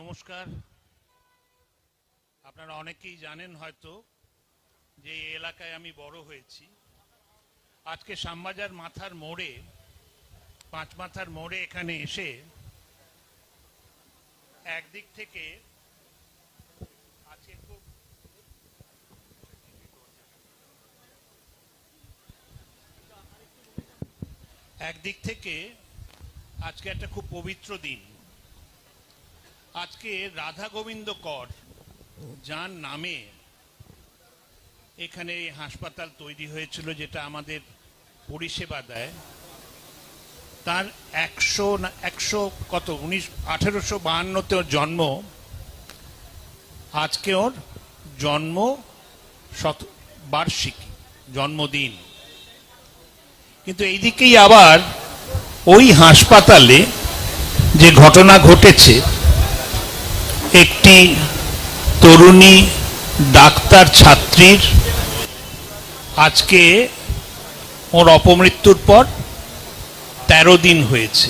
নমস্কার। আপনারা অনেকেই জানেন হয়তো যে এই এলাকায় আমি বড় হয়েছি। আজকে শ্যামবাজার মাথার মোড়ে, পাঁচ মাথার মোড়ে এখানে এসে একদিক থেকে আজকে খুব একদিক থেকে আজকে একটা খুব পবিত্র দিন। আজকে রাধা গোবিন্দ কর, যার নামে এখানে এই হাসপাতাল তৈরি হয়েছিল যেটা আমাদের পরিষেবা দেয়। তার একশো না, একশো কত, উনিশ, আঠেরোশো বাহান্নতে ওর জন্ম। আজকে ওর জন্ম শত, বার্ষিকী, জন্মদিন। কিন্তু এইদিকেই আবার ওই হাসপাতালে যে ঘটনা ঘটেছে একটি তরুণী ডাক্তার ছাত্রীর আজকে ওর অপমৃত্যুর পর তেরো দিন হয়েছে।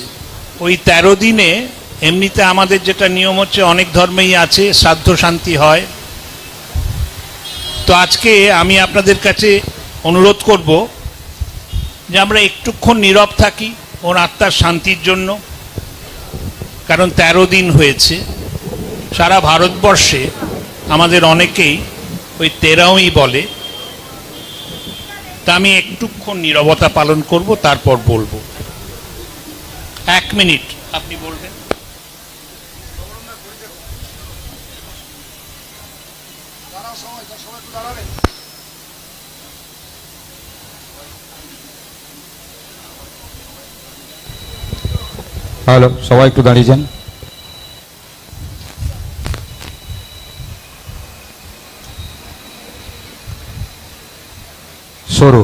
ওই তেরো দিনে এমনিতে আমাদের যেটা নিয়ম হচ্ছে অনেক ধর্মেই আছে শ্রাদ্ধ শান্তি হয়। তো আজকে আমি আপনাদের কাছে অনুরোধ করব যে আমরা একটুক্ষণ নীরব থাকি ওর আত্মার শান্তির জন্য, কারণ তেরো দিন হয়েছে। সারা ভারতবর্ষে আমাদের অনেকেই ওই তেরাওই বলে। তা আমি একটুক্ষণ নীরবতা পালন করব, তারপর বলব। এক মিনিট, আপনি বলবেন? হ্যালো, সবাই একটু দাঁড়িয়ে যান। সরু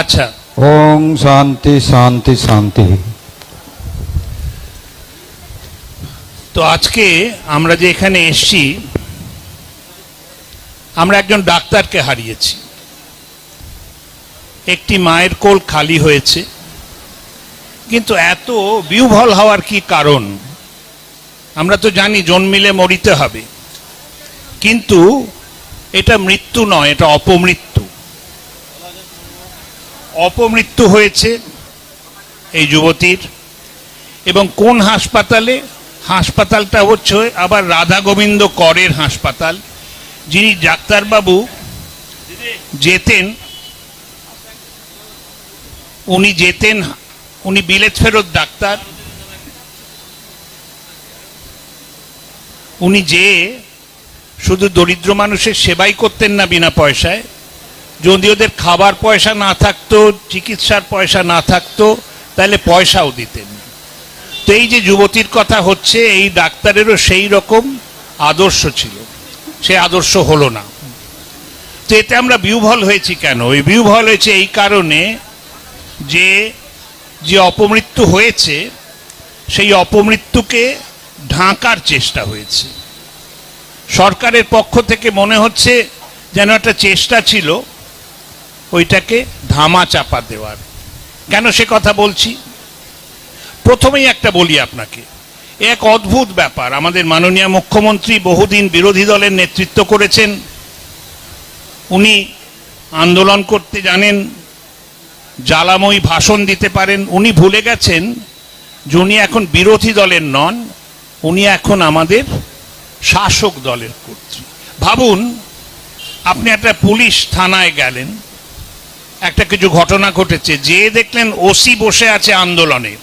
আচ্ছা। ওং শান্তি শান্তি শান্তি। তো আজকে আমরা যে এখানে এসছি আমরা একজন ডাক্তারকে হারিয়েছি। একটি মায়ের কোল খালি হয়েছে কিন্তু এত বিহ্বল হওয়ার কি কারণ? আমরা তো জানি জন্মিলে মরিতে হবে কিন্তু এটা মৃত্যু নয় এটা অপমৃত্যু। অপমৃত্যু হয়েছে এই যুবতীর। এবং কোন হাসপাতালে? হাসপাতালটা হচ্ছে আবার রাধা গোবিন্দ করের হাসপাতাল। যিনি ডাক্তারবাবু যেতেন, উনি যেতেন, উনি বিলেত ফেরত ডাক্তার। উনি যে শুধু দরিদ্র মানুষের সেবাই করতেন না বিনা পয়সায় যদি ওদের খাবার পয়সা না থাকতো, চিকিৎসার পয়সা না থাকতো, তাহলে পয়সাও দিতেন তো এই যে যুবতীর কথা হচ্ছে, এই ডাক্তারেরও সেই রকম আদর্শ ছিল। সে আদর্শ হলো না। তো এতে আমরা বিউভল হয়েছি কেন? ওই বিউভল হয়েছে এই কারণে যে যে অপমৃত্যু হয়েছে, সেই অপমৃত্যুকে ঢাকার চেষ্টা হয়েছে। সরকারের পক্ষ থেকে মনে হচ্ছে যেন একটা চেষ্টা ছিল ওইটাকে ধামা চাপা দেওয়ার। কেন সে কথা বলছি? প্রথমেই একটা বলি আপনাকে। এক অদ্ভুত ব্যাপার, আমাদের মাননীয় মুখ্যমন্ত্রী বহুদিন বিরোধী দলের নেতৃত্ব করেছেন। উনি আন্দোলন করতে জানেন, জ্বালাময়ী ভাষণ দিতে পারেন। উনি ভুলে গেছেন যে উনি এখন বিরোধী দলের নন, উনি এখন আমাদের শাসক দলের কর্ত্রী ভাবুন, আপনি একটা পুলিশ থানায় গেলেন একটা কিছু ঘটনা ঘটেছে। যে দেখলেন ওসি বসে আছে আন্দোলনে।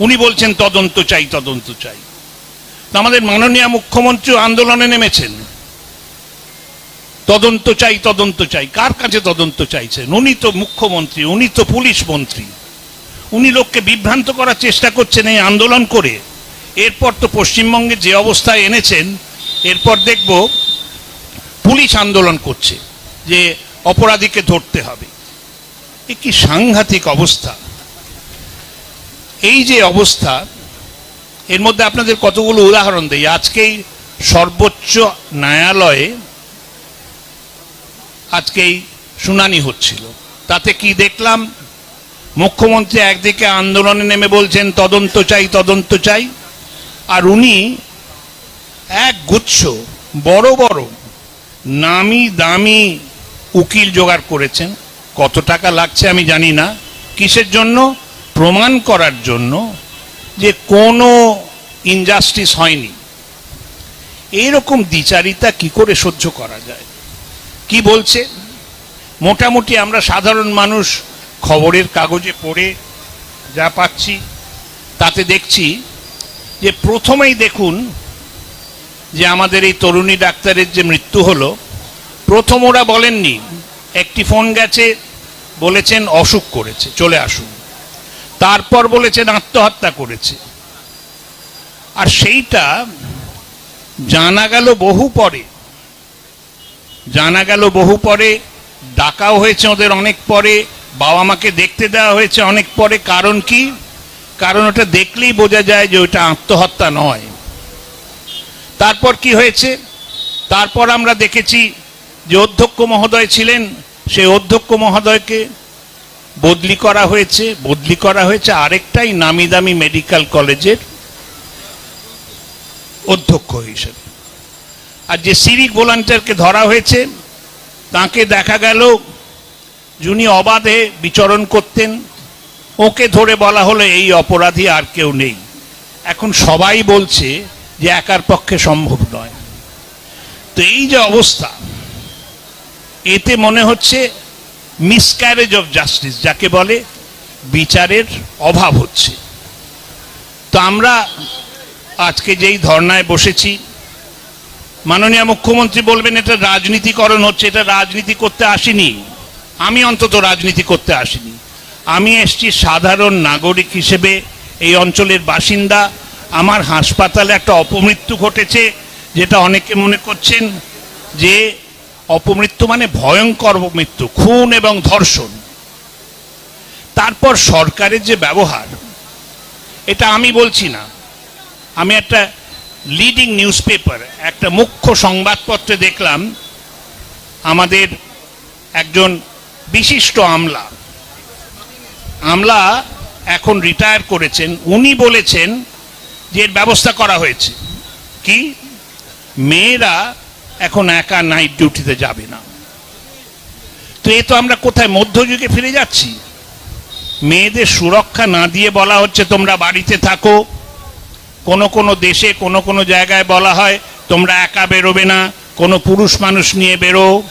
উনি বলছেন, তদন্ত চাই তদন্ত চাই। আমাদের মাননীয় মুখ্যমন্ত্রী আন্দোলনে নেমেছেন। তদন্ত চাই তদন্ত চাই। কার কাছে তদন্ত চাইছেন? উনি তো মুখ্যমন্ত্রী, উনি তো পুলিশ মন্ত্রী। উনি লোককে বিভ্রান্ত করার চেষ্টা করছেন এই আন্দোলন করে। এরপর তো পশ্চিমবঙ্গে যে অবস্থায় এনেছেন, এরপর দেখব পুলিশ আন্দোলন করছে যে অপরাধীকে ধরতে হবে। এ কি সাংঘাতিক অবস্থা? এই যে অবস্থা, এর মধ্যে আপনাদের কতগুলো উদাহরণ দেই। আজকেই সর্বোচ্চ ন্যায়ালয়ে আজকেই শুনানি হচ্ছিল। তাতে কি দেখলাম? মুখ্যমন্ত্রী একদিকে আন্দোলনে নেমে বলছেন, তদন্ত চাই তদন্ত চাই। আর উনি এক গুচ্ছ, বড় বড়, নামি দামি উকিল জোগাড় করেছেন। কত টাকা লাগছে আমি জানি না। কিসের জন্য? প্রমাণ করার জন্য যে কোনো ইনজাস্টিস হয়নি। এইরকম দ্বিচারিতা কি করে সহ্য করা যায়? কি বলছে? মোটামুটি আমরা সাধারণ মানুষ, খবরের কাগজে পড়ে যা পাচ্ছি, তাতে দেখছি যে প্রথমেই দেখুন যে আমাদের এই তরুণী ডাক্তারের যে মৃত্যু হলো, প্রথম ওরা বলেননি একটি ফোন গেছে, বলেছেন অসুখ করেছে, চলে আসুন। তারপর বলেছেন আত্মহত্যা করেছে। আর সেইটা জানা গেল বহু পরে। জানা গেল বহু পরে, ডাকাও হয়েছে ওদের অনেক পরে, বাবা মাকে দেখতে দেওয়া হয়েছে অনেক পরে। কারণ কি? কারণ ওটা দেখলেই বোঝা যায় যে ওটা আত্মহত্যা নয়। তারপর কি হয়েছে? তারপর আমরা দেখেছি যে অধ্যক্ষ মহোদয় ছিলেন সেই অধ্যক্ষ মহোদয়কে বদলি করা হয়েছে, বদলি করা হয়েছে আরেকটাই নামি দামি মেডিকেল কলেজের অধ্যক্ষ হিসেবে। আর যে সিভিক ভলান্টিয়ারকে ধরা হয়েছে, তাকে দেখা গেল যিনি অবাধে বিচরণ করতেন, ওকে ধরে বলা হলো এই অপরাধী আর কেউ নেই। এখন সবাই বলছে যে একার পক্ষে সম্ভব নয়। তো এই যে অবস্থা এতে মনে হচ্ছে মিসক্যারেজ অফ জাস্টিস যাকে বলে বিচারের অভাব হচ্ছে। তো আমরা আজকে যেই ধর্নায় বসেছি, মাননীয় মুখ্যমন্ত্রী বলবেন এটা রাজনীতিকরণ হচ্ছে, এটা রাজনীতি করতে আসিনি। আমি অন্তত রাজনীতি করতে আসিনি। আমি এসছি সাধারণ নাগরিক হিসেবে, এই অঞ্চলের বাসিন্দা। আমার হাসপাতালে একটা অপমৃত্যু ঘটেছে, যেটা অনেকে মনে করছেন যে অপমৃত্যু মানে ভয়ঙ্কর মৃত্যু, খুন এবং ধর্ষণ। তারপর সরকারের যে ব্যবহার, এটা আমি বলছি না। আমি একটা লিডিং নিউজ পেপার একটা মুখ্য সংবাদপত্রে দেখলাম, আমাদের একজন বিশিষ্ট আমলা। আমলা এখন রিটায়ার করেছেন, উনি বলেছেন যে এর ব্যবস্থা করা হয়েছে। কি? মেয়েরা এখন একা নাইট ডিউটিতে যাবে না। তো এ তো আমরা কোথায় মধ্যযুগে ফিরে যাচ্ছি? মেয়েদের সুরক্ষা না দিয়ে বলা হচ্ছে তোমরা বাড়িতে থাকো। কোনো কোনো দেশে, কোনো কোনো জায়গায় বলা হয়, তোমরা একা বেরোবে না, কোনো পুরুষ মানুষ নিয়ে বেরো।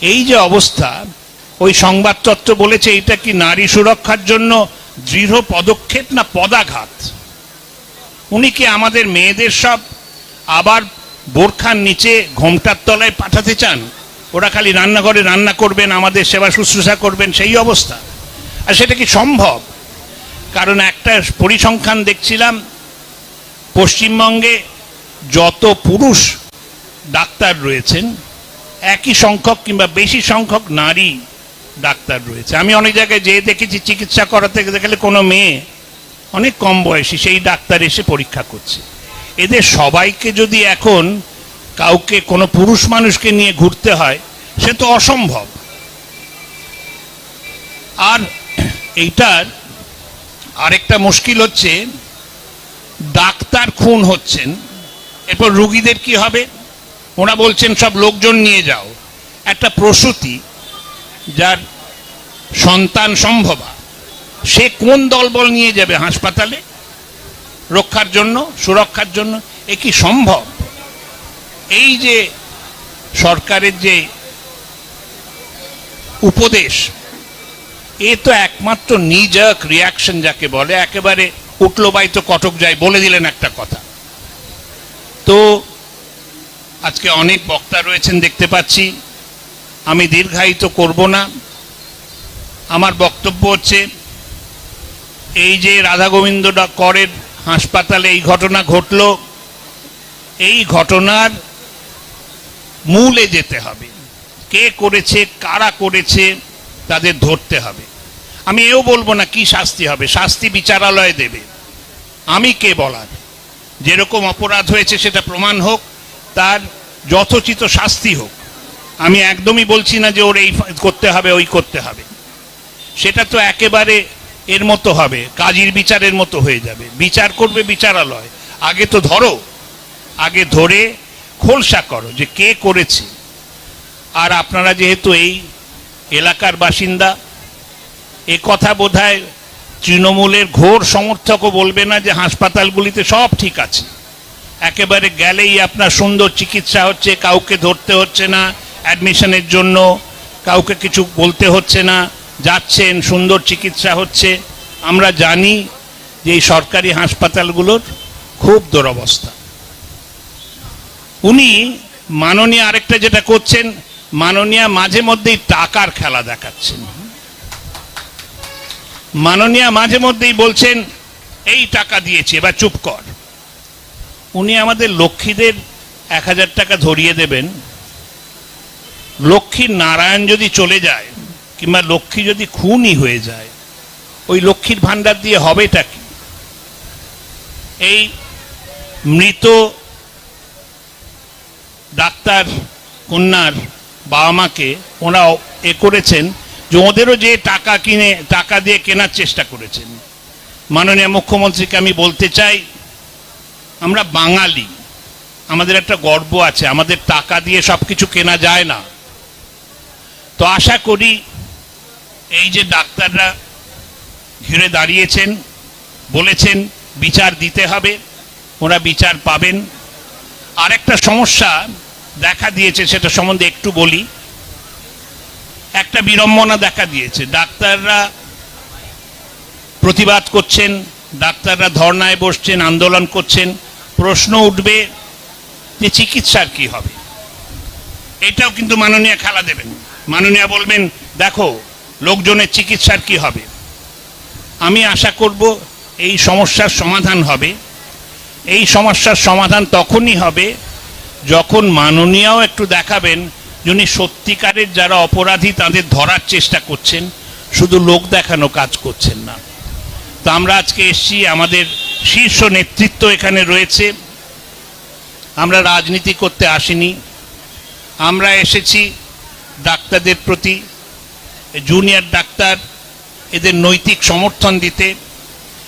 এই যে অবস্থা, ওই সংবাদপত্র বলেছে এটা কি নারী সুরক্ষার জন্য দৃঢ় পদক্ষেপ না পদাঘাত? উনি কি আমাদের মেয়েদের সব আবার বোরখার নিচে ঘোমটার তলায় পাঠাতে চান, ওরা খালি রান্নাঘরে রান্না করবেন, আমাদের সেবা শুশ্রূষা করবেন, সেই অবস্থা। আর সেটা কি সম্ভব? কারণ একটা পরিসংখ্যান দেখছিলাম, পশ্চিমবঙ্গে যত পুরুষ ডাক্তার রয়েছেন, একই সংখ্যক কিংবা বেশি সংখ্যক নারী ডাক্তার রয়েছে। আমি অনেক জায়গায় যেয়ে দেখেছি, চিকিৎসা করাতে দেখলে কোনো মেয়ে অনেক কম বয়সী সেই ডাক্তার এসে পরীক্ষা করছে। এদের সবাইকে যদি এখন কাউকে কোনো পুরুষ মানুষকে নিয়ে ঘুরতে হয়, সে তো অসম্ভব। আর এইটার আরেকটা মুশকিল হচ্ছে, ডাক্তার খুন হচ্ছেন। এরপর রুগীদের কি হবে? ওরা বলছেন, সব লোকজন নিয়ে যাও। একটা প্রসূতি যার সন্তান সম্ভবা, সে কোন দলবল নিয়ে যাবে হাসপাতালে? রক্ষার জন্য, সুরক্ষার জন্য, এ কি সম্ভব? এই যে সরকারের যে উপদেশ, এ তো একমাত্র নিজাক রিয়াকশন যাকে বলে, একেবারে উঠল বাই তো কটক যায়, বলে দিলেন একটা কথা। তো আজকে অনেক বক্তা রয়েছেন, দেখতে পাচ্ছি। আমি দীর্ঘায়িত করব না। আমার বক্তব্য হচ্ছে, এই যে রাধা গোবিন্দটা করের হাসপাতালে এই ঘটনা ঘটল। এই ঘটনার মূলে যেতে হবে। কে করেছে, কারা করেছে, তাদের ধরতে হবে। আমি এও বলব না কি শাস্তি হবে। শাস্তি বিচারালয় দেবে। আমি কে বলার? যেরকম অপরাধ হয়েছে সেটা প্রমাণ হোক, তার যথোচিত শাস্তি হোক। আমি একদমই বলছি না যে ওর এই করতে হবে, ওই করতে হবে। সেটা তো একেবারে এর মতো হবে, কাজীর বিচারের মতো হয়ে যাবে। বিচার করবে বিচারালয়। আগে তো ধরো, আগে ধরে খোলসা করো যে কে করেছে। আর আপনারা যেহেতু এই এলাকার বাসিন্দা, এ কথা বোধহয় তৃণমূলের ঘোর সমর্থকও বলবে না যে হাসপাতালগুলিতে সব ঠিক আছে। একেবারে গেলেই আপনার সুন্দর চিকিৎসা হচ্ছে, কাউকে ধরতে হচ্ছে না, অ্যাডমিশনের জন্য কাউকে কিছু বলতে হচ্ছে না। যাচ্ছেন, সুন্দর চিকিৎসা হচ্ছে। আমরা জানি যে এই সরকারি হাসপাতালগুলোর খুব দুরবস্থা। উনি মাননীয় আরেকটা যেটা করছেন, মাননীয় মাঝে মধ্যেই টাকার খেলা দেখাচ্ছেন। মাননীয় মাঝে মধ্যেই বলছেন, এই টাকা দিয়েছি, এবার চুপ কর। উনি আমাদের লক্ষ্মীদের এক হাজার টাকা ধরিয়ে দেবেন। লক্ষ্মীর নারায়ণ যদি চলে যায় কিংবা লক্ষ্মী যদি খুনই হয়ে যায়, ওই লক্ষ্মীর ভাণ্ডার দিয়ে হবেটা কি? এই মৃত ডাক্তার কন্যার বাবা মাকে ওরা এ করেছেন যে ওদেরও যে টাকা কিনে, টাকা দিয়ে কেনার চেষ্টা করেছেন। মাননীয় মুখ্যমন্ত্রীকে আমি বলতে চাই, আমরা বাঙালি, আমাদের একটা গর্ব আছে, আমাদের টাকা দিয়ে সব কিছু কেনা যায় না। তো আশা করি এই যে ডাক্তাররা ঘিরে দাঁড়িয়েছেন, বলেছেন, বিচার দিতে হবে, ওরা বিচার পাবেন। আরেকটা সমস্যা দেখা দিয়েছে, সেটা সম্বন্ধে একটু বলি। একটা বিড়ম্বনা দেখা দিয়েছে। ডাক্তাররা প্রতিবাদ করছেন, ডাক্তাররা ধর্নায় বসছেন, আন্দোলন করছেন। প্রশ্ন উঠবে যে চিকিৎসার কি হবে। এটাও কিন্তু মাননীয় খেলা দেবেন। মাননীয় বলবেন, দেখো লোকজনের চিকিৎসার কি হবে? আমি আশা করব এই সমস্যার সমাধান হবে। এই সমস্যার সমাধান তখনই হবে যখন মাননীয়াও একটু দেখাবেন, যিনি সত্যিকারের যারা অপরাধী তাদের ধরার চেষ্টা করছেন, শুধু লোক দেখানো কাজ করছেন না। তো আমরা আজকে এসছি, আমাদের শীর্ষ নেতৃত্ব এখানে রয়েছে। আমরা রাজনীতি করতে আসিনি। আমরা এসেছি ডাক্তারদের প্রতি জুনিয়র ডাক্তার, এদের নৈতিক সমর্থন দিতে।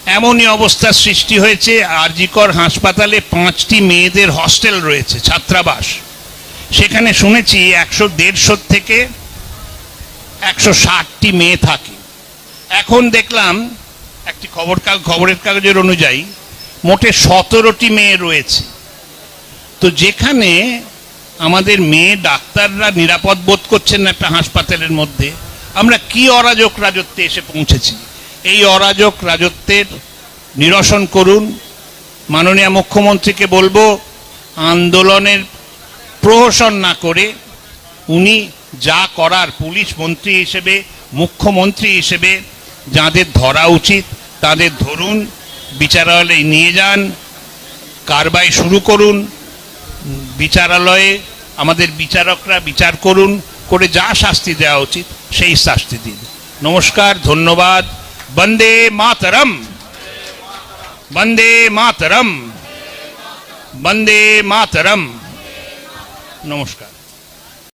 এমনই অবস্থার সৃষ্টি হয়েছে, আরজিকর হাসপাতালে পাঁচটি মেয়েদের হস্টেল রয়েছে, ছাত্রাবাস। সেখানে শুনেছি একশো দেড়শো থেকে একশো ষাটটি মেয়ে থাকে। এখন দেখলাম, একটি খবর কাগ- খবরের কাগজের অনুযায়ী মোটে সতেরোটি মেয়ে রয়েছে। তো যেখানে আমাদের মেয়ে ডাক্তাররা নিরাপদ বোধ করছেন না একটা হাসপাতালের মধ্যে আমরা কি অরাজক রাজত্বে এসে পৌঁছেছি? এই অরাজক রাজত্বের নিরসন করুন। মাননীয় মুখ্যমন্ত্রীকে বলব, আন্দোলনের প্রহসন না করে উনি যা করার পুলিশ মন্ত্রী হিসেবে, মুখ্যমন্ত্রী হিসেবে যাদের ধরা উচিত, তাদের ধরুন, বিচারালয়ে নিয়ে যান, কারবাই শুরু করুন, বিচারালয়ে আমাদের বিচারকরা বিচার করুন, করে যা শাস্তি দেওয়া উচিত সেই শাস্তি দিন। নমস্কার ধন্যবাদ। বন্দে মাতরম। বন্দে মাতরম। বন্দে মাতরম। নমস্কার।